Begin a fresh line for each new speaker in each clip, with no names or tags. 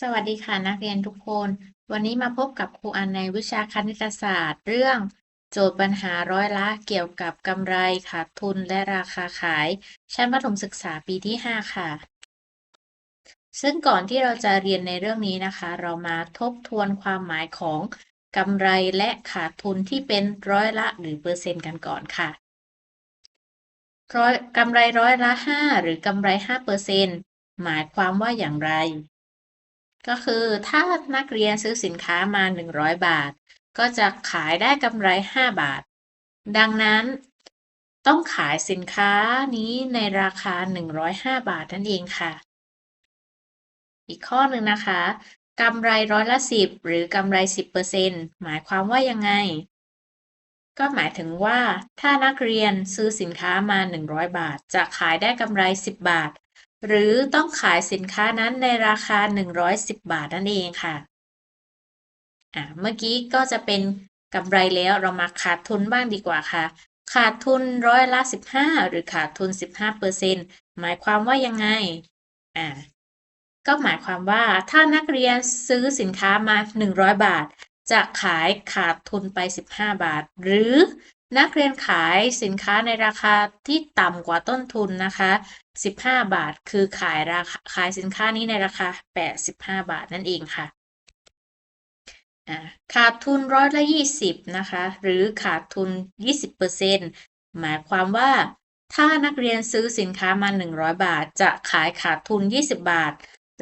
สวัสดีค่ะนักเรียนทุกคน วันนี้มาพบกับครูอันในวิชาคณิตศาสตร์ เรื่องโจทย์ปัญหาร้อยละเกี่ยวกับกำไรขาดทุนและราคาขาย ชั้นประถมศึกษาปีที่ 5 ค่ะ ซึ่งก่อนที่เราจะเรียนในเรื่องนี้นะคะ เรามาทบทวนความหมายของกำไรและขาดทุนที่เป็นร้อยละหรือเปอร์เซ็นต์กันก่อนค่ะร้อยกำไรร้อยละ 5 หรือกำไร5%หมายความว่าอย่างไร ก็คือถ้านักเรียนซื้อสินค้ามา 100 บาท ก็จะขายได้กำไร 5 บาท ดังนั้นต้องขายสินค้านี้ในราคา 105 บาทนั่นเองค่ะ อีกข้อหนึ่งนะคะกำไรร้อยละ 10 หรือกำไร 10%หมายความว่ายังไง ก็หมายถึงว่าถ้านักเรียนซื้อสินค้ามา 100 บาท จะขายได้กำไร 10 บาท หรือต้องขายสินค้านั้นในราคา 110 บาทนั่นเองค่ะอะเมื่อกี้ก็จะเป็นกำไรแล้วเรามาขาดทุนบ้างดีกว่าค่ะ ขาดทุนร้อยละ 15 หรือขาดทุน 15%หมายความว่ายังไงอ่าก็หมายความว่าถ้านักเรียนซื้อสินค้ามา 100 บาท จะขายขาดทุนไป 15 บาท หรือ นักเรียนขายสินค้าในราคาที่ต่ำกว่าต้นทุนนะคะ 15 บาท คือขายราคาขายสินค้านี้ในราคา 85 บาทนั่นเองค่ะ ขาดทุนร้อยละ20 นะคะ หรือขาดทุน 20%หมายความว่า ถ้านักเรียนซื้อสินค้ามา 100 บาท จะขายขาดทุน 20 บาท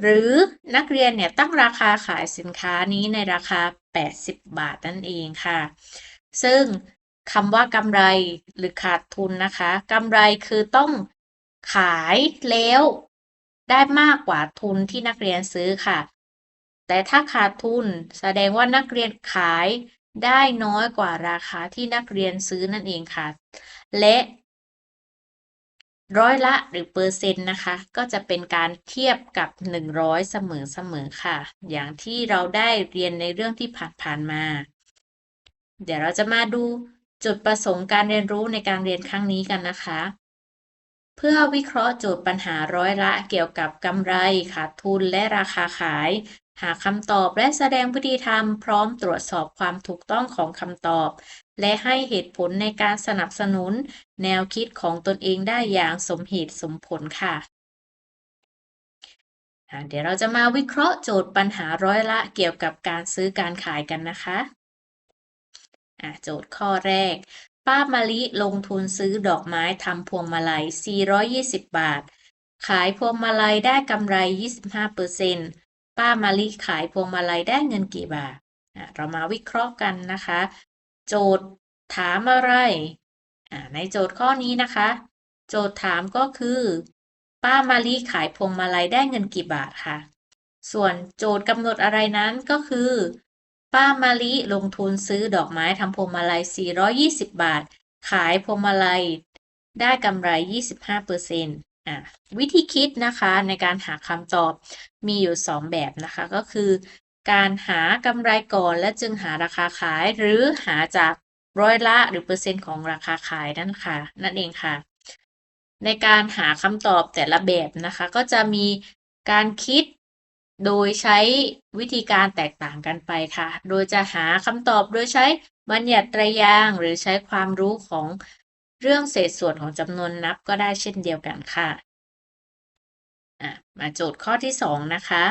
หรือนักเรียนเนี่ยตั้งราคาขายสินค้านี้ในราคา 80 บาทนั่นเองค่ะ ซึ่ง คำว่ากำไรหรือขาดทุนนะคะกำไรคือต้องขายแล้วได้มากกว่าทุนที่นักเรียนซื้อค่ะ แต่ถ้าขาดทุนแสดงว่านักเรียนขายได้น้อยกว่าราคาที่นักเรียนซื้อนั่นเองค่ะ และร้อยละหรือเปอร์เซ็นต์นะคะ ก็จะเป็นการเทียบกับ 100 เสมอเสมอค่ะ อย่างที่เราได้เรียนในเรื่องที่ผ่านๆมา เดี๋ยวเราจะมาดู จุดประสงค์การเรียนรู้ในการเรียนครั้งนี้กันนะคะ เพื่อวิเคราะห์โจทย์ปัญหาร้อยละเกี่ยวกับกำไรขาดทุนและราคาขาย หาคำตอบและแสดงพฤติกรรมพร้อมตรวจสอบความถูกต้องของคำตอบ และให้เหตุผลในการสนับสนุน แนวคิดของตนเองได้อย่างสมเหตุสมผลค่ะเดี๋ยวเราจะมาวิเคราะห์โจทย์ปัญหาร้อยละเกี่ยวกับการซื้อการขายกันนะคะ โจทย์ข้อแรก ป้ามะลิลงทุนซื้อดอกไม้ทำพวงมาลัย 420 บาท ขายพวงมาลัยได้กำไร 25%ป้ามะลิขายพวงมาลัยได้เงินกี่บาทเรามาวิเคราะห์กันนะคะ โจทย์ถามอะไรในโจทย์ข้อนี้นะคะ โจทย์ถามก็คือ ป้ามะลิขายพวงมาลัยได้เงินกี่บาทคะส่วนโจทย์กำหนดอะไรนั้นก็คือ ป้ามะลิลงทุนซื้อดอกไม้ทำพวงมาลัย 420 บาท ขายพวงมาลัยได้กำไร 25%อะวิธีคิดนะคะในการหาคำตอบมีอยู่ 2 แบบนะคะก็คือ การหากำไรก่อนและจึงหาราคาขายหรือหาจากร้อยละหรือเปอร์เซ็นต์ของราคาขายนั่นค่ะ นั่นเองค่ะ ในการหาคำตอบแต่ละแบบนะคะ ก็จะมีการคิด โดยใช้วิธีการแตกต่างกันไปค่ะ โดยจะหาคำตอบโดยใช้บัญญัติตรยางหรือใช้ความรู้ของเรื่องเศษส่วนของจำนวนนับก็ได้เช่นเดียวกันค่ะมาโจทย์ข้อที่ 2 นะคะ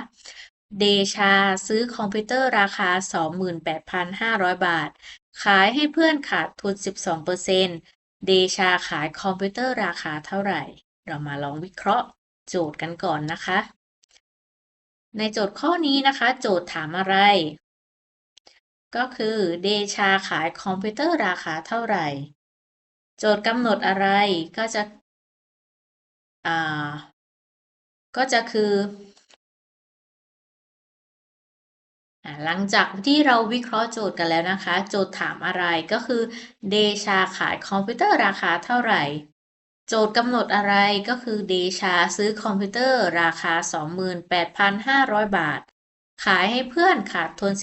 เดชาซื้อคอมพิวเตอร์ราคา 28,500 บาท ขายให้เพื่อนขาดทุน 12%เดชาขายคอมพิวเตอร์ราคาเท่าไหร่ เรามาลองวิเคราะห์โจทย์กันก่อนนะคะ ในโจทย์ข้อนี้นะคะ โจทย์ถามอะไร ก็คือเดชาขายคอมพิวเตอร์ราคาเท่าไหร่ โจทย์กำหนดอะไรก็จะอ่าก็จะคือหลังจากที่เราวิเคราะห์โจทย์กันแล้วนะคะ โจทย์ถามอะไรก็คือเดชาขายคอมพิวเตอร์ราคาเท่าไหร่ โจทย์กำหนดอะไรก็คือเดชาซื้อคอมพิวเตอร์ราคา 28,500 บาท ขายให้เพื่อนขาดทุน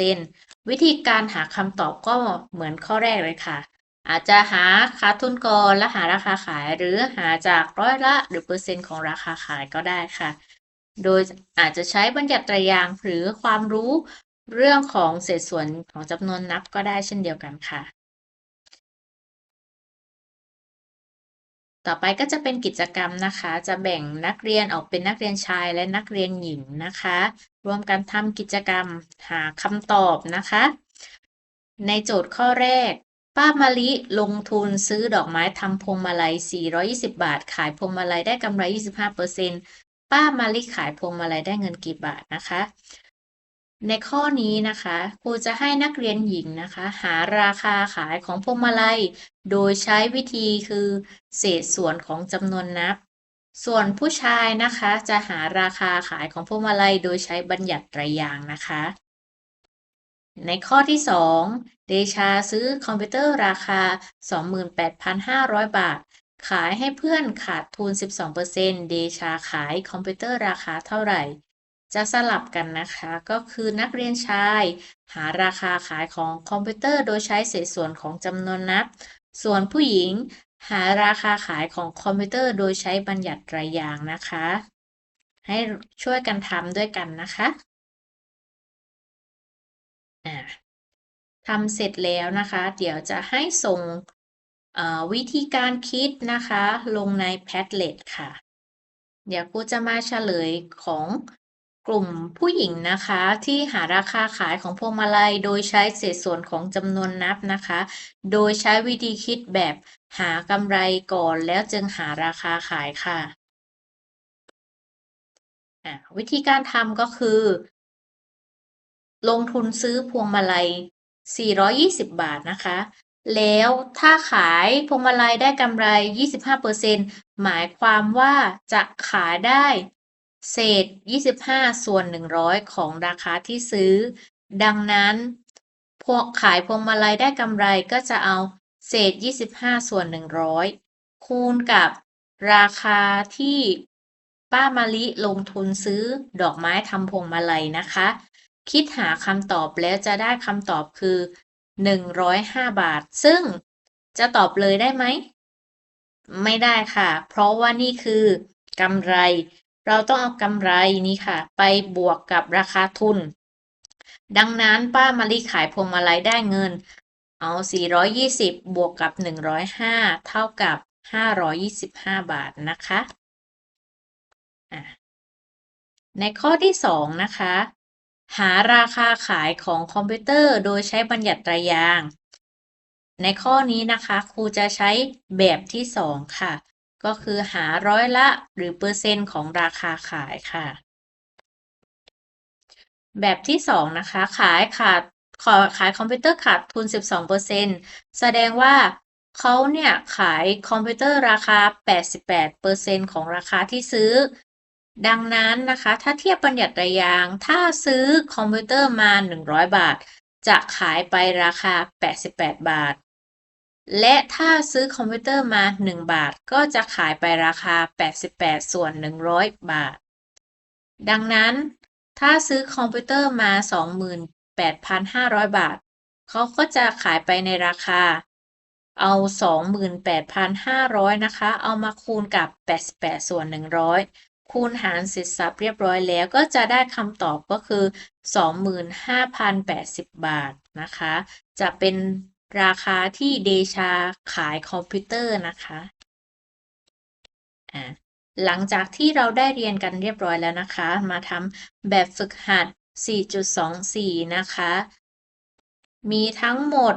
12%วิธีการหาคำตอบก็เหมือนข้อแรกเลยค่ะ อาจจะหาขาดทุนก่อนและหาราคาขายหรือหาจากร้อยละหรือเปอร์เซ็นต์ของราคาขายก็ได้ค่ะ โดยอาจจะใช้บัญญัติตรยางหรือความรู้เรื่องของเศษส่วนของจำนวนนับก็ได้เช่นเดียวกันค่ะ ต่อไปก็จะเป็นกิจกรรมนะคะ จะแบ่งนักเรียนออกเป็นนักเรียนชายและนักเรียนหญิงนะคะ รวมกันทำกิจกรรมหาคำตอบนะคะ ในโจทย์ข้อแรก ป้ามะลิลงทุนซื้อดอกไม้ทำพวงมาลัย 420 บาท ขายพวงมาลัยได้กำไร 25%ป้ามะลิขายพวงมาลัยได้เงินกี่บาทนะคะ ในข้อนี้นะคะครูจะให้นักเรียนหญิงนะคะ หาราคาขายของพวงมาลัย โดยใช้วิธีคือ เศษส่วนของจำนวนนับ ส่วนผู้ชายนะคะจะหาราคาขายของพวงมาลัย โดยใช้บัญญัติไตรยางนะคะ ในข้อที่ 2 เดชาซื้อคอมพิวเตอร์ราคา 28,500 บาท ขายให้เพื่อนขาดทุน 12%เดชาขายคอมพิวเตอร์ราคาเท่าไหร่ จะสลับกันนะคะ ก็คือนักเรียนชาย หาราคาขายของคอมพิวเตอร์โดยใช้เศษส่วนของจำนวนนับ ส่วนผู้หญิงหาราคาขายของคอมพิวเตอร์โดยใช้บัญญัติไตรยางนะคะ ให้ช่วยกันทำด้วยกันนะคะทำเสร็จแล้วนะคะ เดี๋ยวจะให้ส่งวิธีการคิดนะคะ ลงใน Padlet ค่ะ เดี๋ยวครูจะมาเฉลยของ ลุ่มผู้หญิงนะคะที่หาราคาขายของพวงมาลัยโดยใช้เศษส่วนของจำนวนนับนะคะ โดยใช้วิธีคิดแบบหากำไรก่อนแล้วจึงหาราคาขายค่ะวิธีการทำก็คือ ลงทุนซื้อพวงมาลัย 420 บาทนะคะ แล้วถ้าขายพวงมาลัยได้กำไร 25%หมายความว่าจะขายได้ เศษ 25 ส่วน 100 ของราคาที่ซื้อ ดังนั้น พวกขายพวงมาลัยได้กำไรก็จะเอาเศษ 25 ส่วน 100 คูณกับราคาที่ป้ามะลิลงทุนซื้อดอกไม้ทำพวงมาลัยนะคะ คิดหาคำตอบแล้วจะได้คำตอบคือ 105 บาท ซึ่งจะตอบเลยได้ไหม ไม่ได้ค่ะ เพราะว่านี่คือกำไร เราต้องเอากำไรนี้ค่ะ ไปบวกกับราคาทุน ดังนั้นป้ามะลิขายพวงมาลัยได้เงิน เอา 420 บวกกับ 105 เท่ากับ 525 บาทนะคะในข้อที่ 2 นะคะ หาราคาขายของคอมพิวเตอร์โดยใช้บัญญัติตรยาง ในข้อนี้นะคะ ครูจะใช้แบบที่ 2 ค่ะ ก็คือหาร้อยละหรือเปอร์เซ็นต์ของราคาขายค่ะ แบบที่สองนะคะ ขายขาดขอขายคอมพิวเตอร์ขาดทุน 12%แสดงว่าเขาเนี่ยขายคอมพิวเตอร์ราคา 88%ของราคาที่ซื้อ ดังนั้นนะคะ ถ้าเทียบบัญญัติระยาง ถ้าซื้อคอมพิวเตอร์มา 100 บาท จะขายไปราคา 88 บาท และถ้าซื้อคอมพิวเตอร์มา 1 บาท ก็จะขายไปราคา 88 ส่วน 100 บาท ดังนั้น ถ้าซื้อคอมพิวเตอร์มา 28,500 บาท เขาก็จะขายไปในราคา เอา 28,500 นะคะ เอามาคูณกับ 88 ส่วน 100 คูณหารเสร็จสับเรียบร้อยแล้วก็จะได้คำตอบก็คือ 25,080 บาทนะคะ จะเป็น ราคาที่เดชาขายคอมพิวเตอร์นะคะอ่าหลังจากที่เราได้เรียนกันเรียบร้อยแล้วนะคะ มาทำแบบฝึกหัด 4.24 นะคะ มีทั้งหมด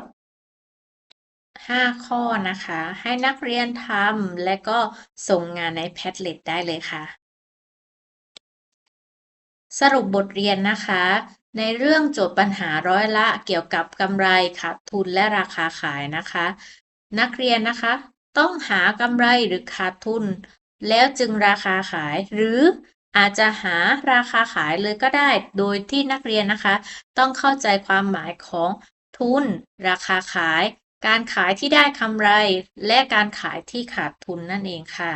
5 ข้อนะคะ ให้นักเรียนทำและก็ส่งงานใน Padlet ได้เลยค่ะ สรุปบทเรียนนะคะ ในเรื่องโจทย์ปัญหาร้อยละเกี่ยวกับกำไรขาดทุนและราคาขายนะคะ นักเรียนนะคะ ต้องหากำไรหรือขาดทุน แล้วจึงราคาขาย หรืออาจจะหาราคาขายเลยก็ได้ โดยที่นักเรียนนะคะ ต้องเข้าใจความหมายของทุน ราคาขาย การขายที่ได้กำไร และการขายที่ขาดทุนนั่นเองค่ะ